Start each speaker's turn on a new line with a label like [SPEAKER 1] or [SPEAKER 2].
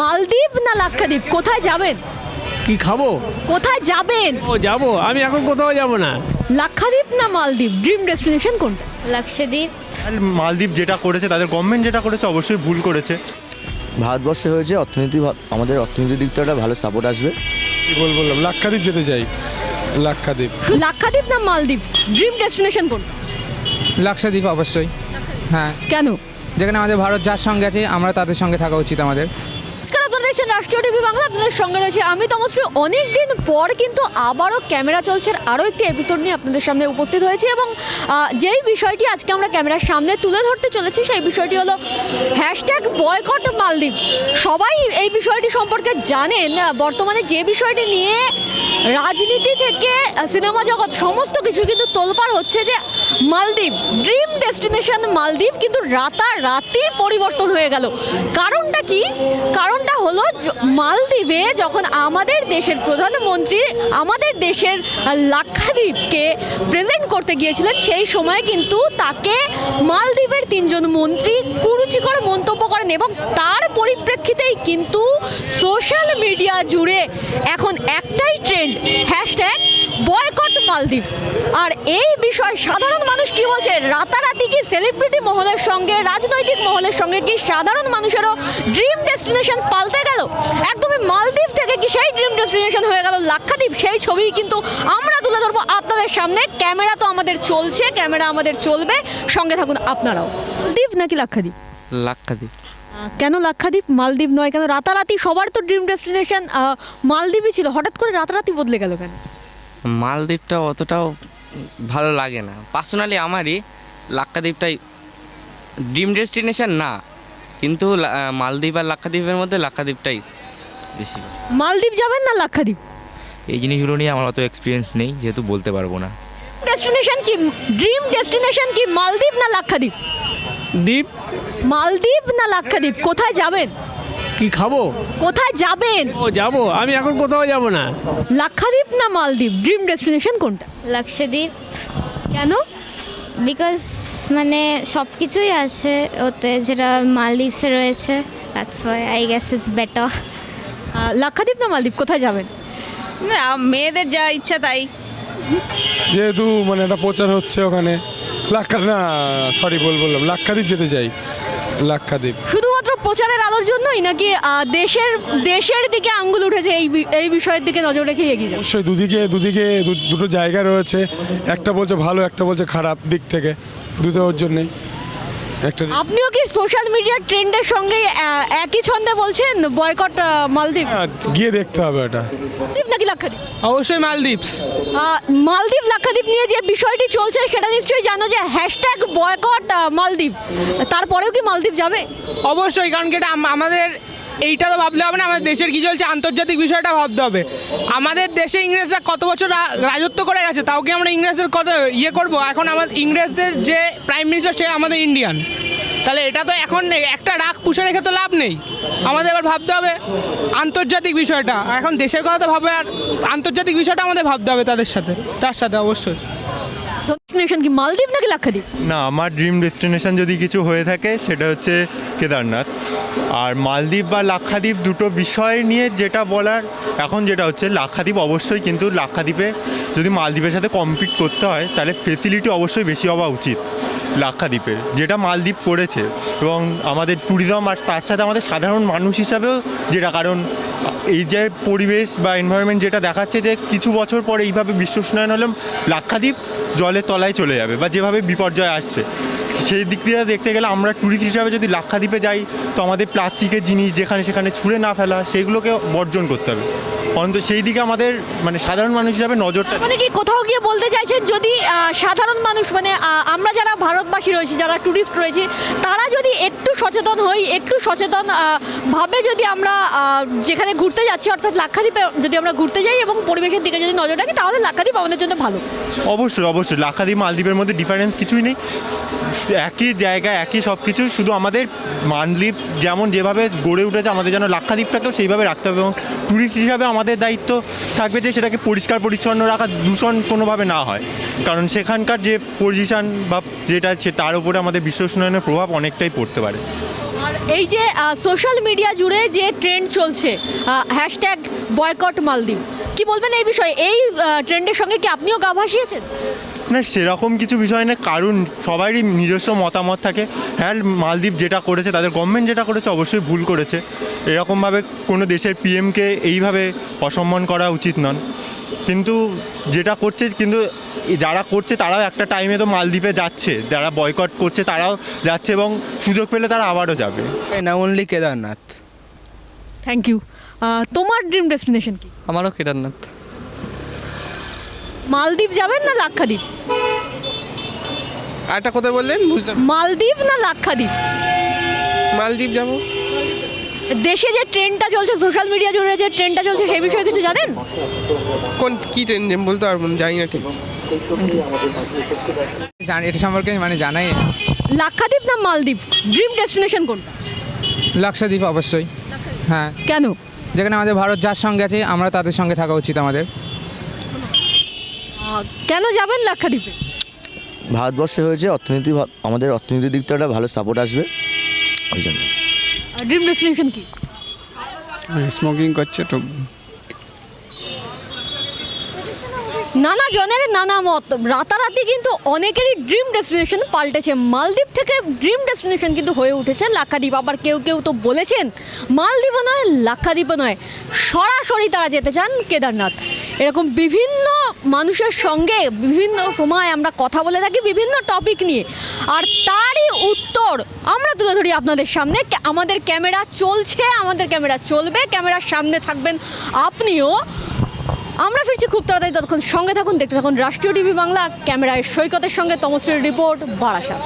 [SPEAKER 1] মালদ্বীপ না লাক্ষাদ্বীপ? কোথায় যাবেন?
[SPEAKER 2] কি খাব?
[SPEAKER 1] কোথায় যাবেন?
[SPEAKER 2] ও যাব। আমি এখন কোথাও যাব না।
[SPEAKER 1] লাক্ষাদ্বীপ না মালদ্বীপ? ড্রিম ডেস্টিনেশন কোনটা?
[SPEAKER 3] লাক্ষাদ্বীপ।
[SPEAKER 4] আর মালদ্বীপ যেটা করেছে তাদের গভর্নমেন্ট যেটা করেছে অবশ্যই ভুল করেছে।
[SPEAKER 5] ভারতবর্ষে হয়েছে অর্থনীতি আমাদের অর্থনীতির দিক থেকে একটা ভালো সাপোর্ট আসবে।
[SPEAKER 6] কি বল বললাম লাক্ষাদ্বীপ যেতে চাই। লাক্ষাদ্বীপ।
[SPEAKER 1] লাক্ষাদ্বীপ না মালদ্বীপ? ড্রিম ডেস্টিনেশন কোনটা?
[SPEAKER 7] লাক্ষাদ্বীপ অবশ্যই। হ্যাঁ।
[SPEAKER 1] কেন?
[SPEAKER 7] যেখানে আমাদের ভারত যার সঙ্গে আছে আমরা তাদের সঙ্গে থাকা উচিত আমাদের।
[SPEAKER 1] দেখছেন রাষ্ট্রীয় টিভি বাংলা, আপনাদের সঙ্গে রয়েছে আমি, তমশ্রী। অনেক দিন পর কিন্তু আবারও ক্যামেরা চলছে, আরও একটি এপিসোড নিয়ে আপনাদের সামনে উপস্থিত হয়েছে এবং যেই বিষয়টি আজকে আমরা ক্যামেরার সামনে তুলে ধরতে চলেছি, সেই বিষয়টি হলো হ্যাশট্যাগ বয়কট মালদ্বীপ। সবাই এই বিষয়টি সম্পর্কে জানেন বর্তমানে যে বিষয়টি নিয়ে রাজনীতি থেকে সিনেমা জগৎ সমস্ত কিছু কিন্তু তোলপাড় হচ্ছে যে মালদ্বীপ ড্রিম ডেস্টিনেশন মালদ্বীপ কিন্তু রাতারাতি পরিবর্তন হয়ে গেল। কারণটা কি? কারণটা হলো য- মালদ্বীপে যখন আমাদের দেশের প্রধানমন্ত্রী আমাদের দেশের লাক্ষাদ্বীপকে প্রেজেন্ট করতে গিয়েছিলেন, সেই সময় কিন্তু তাকে মালদ্বীপের তিনজন মন্ত্রী কুরুচিকর মন্তব্য করেন এবং তার পরিপ্রেক্ষিতেই কিন্তু সোশ্যাল মিডিয়া জুড়ে এখন একটাই ট্রেন্ড হ্যাশট্যাগ বয়কট মালদ্বীপ। আর এই বিষয় সাধারণ মানুষ কি বলছে? রাতারাতি কি সেলিব্রিটি মহলের সঙ্গে রাজনৈতিক মহলের সঙ্গে কি সাধারণ মানুষেরও ড্রিম ডেস্টিনেশন পাল্টে গেল? একদমই মালদ্বীপ থেকে কি সেই ড্রিম ডেস্টিনেশন হয়ে গেল লাক্ষাদ্বীপ? সেই ছবি কিন্তু আমরা তুলে ধরবো আপনাদের সামনে। ক্যামেরা তো আমাদের চলছে ক্যামেরা আমাদের চলবে। সঙ্গে থাকুন আপনারাও। দ্বীপ নাকি লাক্ষাদ্বীপ?
[SPEAKER 8] লাক্ষাদ্বীপ।
[SPEAKER 1] কেন লাক্ষাদ্বীপ? মালদ্বীপ নয় কেন? রাতারাতি সবার তো ড্রিম ডেস্টিনেশন মালদ্বীপই ছিল। হঠাৎ করে রাতারাতি বদলে গেল কেন?
[SPEAKER 8] মালদ্বীপটা অতটাও ভালো লাগে না। পার্সোনালি আমারই লাক্ষাদ্বীপটাই ড্রিম ডেস্টিনেশন না কিন্তু মালদ্বীপ আর লাক্ষাদ্বীপের মধ্যে লাক্ষাদ্বীপটাই বেশি।
[SPEAKER 1] মালদ্বীপ যাবেন না লাক্ষাদ্বীপ?
[SPEAKER 9] এই জিনিসগুলো নিয়ে আমার অত এক্সপিরিয়েন্স নেই যেহেতু বলতে পারব না।
[SPEAKER 1] ডেস্টিনেশন কি ড্রিম ডেস্টিনেশন কি মালদ্বীপ না লাক্ষাদ্বীপ?
[SPEAKER 2] দ্বীপ?
[SPEAKER 1] মালদ্বীপ না লাক্ষাদ্বীপ? কোথায় যাবেন?
[SPEAKER 2] কি খাব?
[SPEAKER 1] কোথায় যাবেন?
[SPEAKER 2] ও যাব। আমি এখন কোথাও যাব না।
[SPEAKER 1] লাক্ষাদ্বীপ না মালদ্বীপ? ড্রিম ডেস্টিনেশন কোনটা?
[SPEAKER 3] লাক্ষাদ্বীপ।
[SPEAKER 1] কেন?
[SPEAKER 3] বিকজ মানে সব কিছুই আছে ওতে যেটা মালদ্বীপসে রয়েছে। That's why I guess it's better
[SPEAKER 1] Lakshadweep না মালদ্বীপ? কোথায় যাবেন?
[SPEAKER 10] না মেয়েদের যা ইচ্ছা তাই।
[SPEAKER 6] যেহেতু মানে একটা প্রচার হচ্ছে ওখানে। লাক্ষা না সরি বল বললাম। লাক্ষাদ্বীপ যেতে চাই। লাক্ষাদ্বীপ।
[SPEAKER 1] শুধুমাত্র প্রচারের আলোর জন্যই নাকি দেশের দেশের দিকে আঙ্গুল উঠেছে এই এই বিষয়ের দিকে নজর রেখে এগিয়ে যাবে
[SPEAKER 6] অবশ্যই দুদিকে দুদিকে দুটো জায়গা রয়েছে। একটা বলছে ভালো একটা বলছে খারাপ দিক থেকে। দুটোর জন্যেই। একটা
[SPEAKER 1] আপনিও কি সোশ্যাল মিডিয়ার ট্রেন্ডের সঙ্গে একই ছন্দে বলছেন? বয়কট মালদ্বীপ
[SPEAKER 6] গিয়ে দেখতে হবে
[SPEAKER 1] এটা নাকি লাক্ষাদ্বীপ?
[SPEAKER 7] অবশ্যই
[SPEAKER 1] মালদ্বীপ মালদ্বীপ লাক্ষাদ্বীপ নিয়ে যে বিষয়টি চলছে সেটা নিশ্চয়ই জানো যে হ্যাশট্যাগ বয়কট মালদ্বীপ তারপরেও কি মালদ্বীপ যাবে?
[SPEAKER 7] অবশ্যই কারণ কি এটা আমাদের এইটা তো ভাবলে হবে না, আমাদের দেশের কি চলছে, আন্তর্জাতিক বিষয়টা ভাবতে হবে। আমাদের দেশে ইংরেজরা কত বছর রাজত্ব করে গেছে, তাও কি আমরা ইংরেজদের কত ইয়ে করব? এখন আমাদের ইংরেজদের যে প্রাইম মিনিস্টার সে আমাদের ইন্ডিয়ান তাহলে এটা তো এখন একটা রাগ পুষে রেখে তো লাভ নেই। আমাদের এবার ভাবতে হবে আন্তর্জাতিক বিষয়টা। এখন দেশের কথা তো ভাবে আর আন্তর্জাতিক বিষয়টা আমাদের ভাবতে হবে তাদের সাথে, তার সাথে অবশ্যই।
[SPEAKER 1] ডেস্টিনেশন কি মালদ্বীপ নাকি লাক্ষাদ্বীপ?
[SPEAKER 4] না, আমার ড্রিম ডেস্টিনেশন যদি কিছু হয়ে থাকে, সেটা হচ্ছে কেদারনাথ। আর মালদ্বীপ বা লাক্ষাদ্বীপ দুটো বিষয় নিয়ে যেটা বলার, এখন যেটা হচ্ছে লাক্ষাদ্বীপ অবশ্যই কিন্তু লাক্ষাদ্বীপে যদি মালদ্বীপের সাথে কম্পিট করতে হয়, তাহলে ফেসিলিটি অবশ্যই বেশি হওয়া উচিত। লাক্ষাদ্বীপের, যেটা মালদ্বীপ করেছে এবং আমাদের ট্যুরিজম আর তার সাথে আমাদের সাধারণ মানুষ হিসাবেও যেটা, কারণ এই যে পরিবেশ বা এনভায়রনমেন্ট যেটা দেখাচ্ছে যে কিছু বছর পরে এইভাবে বিশ্ব উষ্ণায়ন হলে লাক্ষাদ্বীপ জলের তলায় চলে যাবে বা যেভাবে বিপর্যয় আসছে। সেই দিক দিয়ে দেখতে গেলে আমরা ট্যুরিস্ট হিসাবে যদি লাক্ষাদ্বীপে যাই, তো আমাদের প্লাস্টিকের জিনিস যেখানে সেখানে ছুঁড়ে না ফেলা, সেগুলোকে বর্জন করতে হবে। অন্তত সেই দিকে আমাদের মানে সাধারণ মানুষ হিসাবে নজরটা
[SPEAKER 1] মানে কি কোথাও গিয়ে বলতে চাইছেন যদি সাধারণ মানুষ মানে আমরা যারা ভারতবাসী রয়েছি, যারা ট্যুরিস্ট রয়েছি, তারা যদি সচেতন হই, একটু সচেতন ভাবে যদি আমরা যেখানে ঘুরতে যাচ্ছি, অর্থাৎ লাক্ষাদ্বীপে যদি আমরা ঘুরতে যাই এবং পরিবেশের দিকে যদি নজর রাখি, তাহলে লাক্ষাদ্বীপ আমাদের জন্য ভালো।
[SPEAKER 4] অবশ্যই অবশ্যই। লাক্ষাদ্বীপ, মালদ্বীপের মধ্যে ডিফারেন্স কিছুই নেই। একই জায়গা, একই সব কিছু শুধু আমাদের মালদ্বীপ যেমন যেভাবে গড়ে উঠেছে, আমাদের যেন লাক্ষাদ্বীপটাকেও সেইভাবে রাখতে হবে এবং ট্যুরিস্ট হিসাবে আমাদের দায়িত্ব থাকবে যে সেটাকে পরিষ্কার, পরিচ্ছন্ন রাখা দূষণ কোনোভাবে না হয়। কারণ সেখানকার যে পজিশন বা যেটা আছে তার উপরে আমাদের বিশ্ব উষ্ণায়নের প্রভাব অনেকটাই পড়তে পারে।
[SPEAKER 1] এই যে সোশ্যাল মিডিয়া জুড়ে যে ট্রেন্ড চলছে হ্যাশট্যাগ বয়কট মালদ্বীপ, কি বলবেন এই বিষয়ে? এই ট্রেন্ডের সঙ্গে কি আপনিও গা ভাসিয়েছেন?
[SPEAKER 4] না, সেরকম কিছু বিষয় না, কারণ সবারই নিজস্ব মতামত থাকে। হ্যাঁ মালদ্বীপ যেটা করেছে, তাদের গভর্নমেন্ট যেটা করেছে, অবশ্যই ভুল করেছে। এরকমভাবে কোনো দেশের পিএমকে এইভাবে অসম্মান করা উচিত নন। কিন্তু যেটা করছে কিন্তু যারা করছে তারাও একটা টাইমে তো মালদ্বীপে যাচ্ছে। যারা বয়কট করছে তারাও যাচ্ছে এবং সুযোগ পেলে তারা আবারও যাবে।
[SPEAKER 7] না অনলি কেদারনাথ।
[SPEAKER 1] থ্যাংক ইউ তোমার ড্রিম ডেস্টিনেশন কি?
[SPEAKER 8] আমারও কেদারনাথ।
[SPEAKER 1] মালদ্বীপ যাবেন না লাক্ষাদ্বীপ?
[SPEAKER 7] আরেকটা কথা বললেন?
[SPEAKER 1] মালদ্বীপ না লাক্ষাদ্বীপ?
[SPEAKER 7] মালদ্বীপ যাব।
[SPEAKER 1] দেশে যে ট্রেনটা চলছে সোশ্যাল মিডিয়া জুড়ে যে ট্রেনটা চলছে সেই বিষয়ে কিছু জানেন?
[SPEAKER 7] কোন কি ট্রেন বলতে পারব না জানি না ঠিক।
[SPEAKER 11] জানি এটা সম্পর্কে মানে জানাই
[SPEAKER 1] লাক্ষাদ্বীপ না মালদ্বীপ? ড্রিম ডেস্টিনেশন কোনটা?
[SPEAKER 11] লাক্ষাদ্বীপ অবশ্যই। হ্যাঁ।
[SPEAKER 1] কেন?
[SPEAKER 11] যেখানে আমাদের ভারত যার সঙ্গে আছে আমরা তাদের সঙ্গে থাকা উচিত আমাদের।
[SPEAKER 1] আহ, কেন যাবেন লাক্ষাদ্বীপে?
[SPEAKER 5] ভারতবর্ষে হয়েছে অর্থনীতি ভা- আমাদের অর্থনীতির দিকটা একটা ভালো সাপোর্ট আসবে। ওই জন্য।
[SPEAKER 1] ড্রিম ডেস্টিনেশন কি?
[SPEAKER 2] স্মোকিং করছে তো।
[SPEAKER 1] নানা জনের নানা মত। রাতারাতি কিন্তু অনেকেরই ড্রিম ডেস্টিনেশন পাল্টেছে। মালদ্বীপ থেকে ড্রিম ডেস্টিনেশন কিন্তু হয়ে উঠেছে। লাক্ষাদ্বীপ আবার কেউ কেউ তো বলেছেন মালদ্বীপও নয় লাক্ষাদ্বীপও নয়। সরাসরি তারা যেতে চান কেদারনাথ। এরকম বিভিন্ন মানুষের সঙ্গে বিভিন্ন সময় আমরা কথা বলে থাকি বিভিন্ন টপিক নিয়ে। আর তারই উত্তর আমরা তুলে ধরি আপনাদের সামনে। আমাদের ক্যামেরা চলছে, আমাদের ক্যামেরা চলবে ক্যামেরার সামনে থাকবেন আপনিও। আমরা ফিরছি খুব তাড়াতাড়ি, ততক্ষণ সঙ্গে থাকুন, দেখতে থাকুন রাষ্ট্রীয় টিভি বাংলা ক্যামেরায় সৈকতের সঙ্গে তমশ্রীর রিপোর্ট বারাসাত।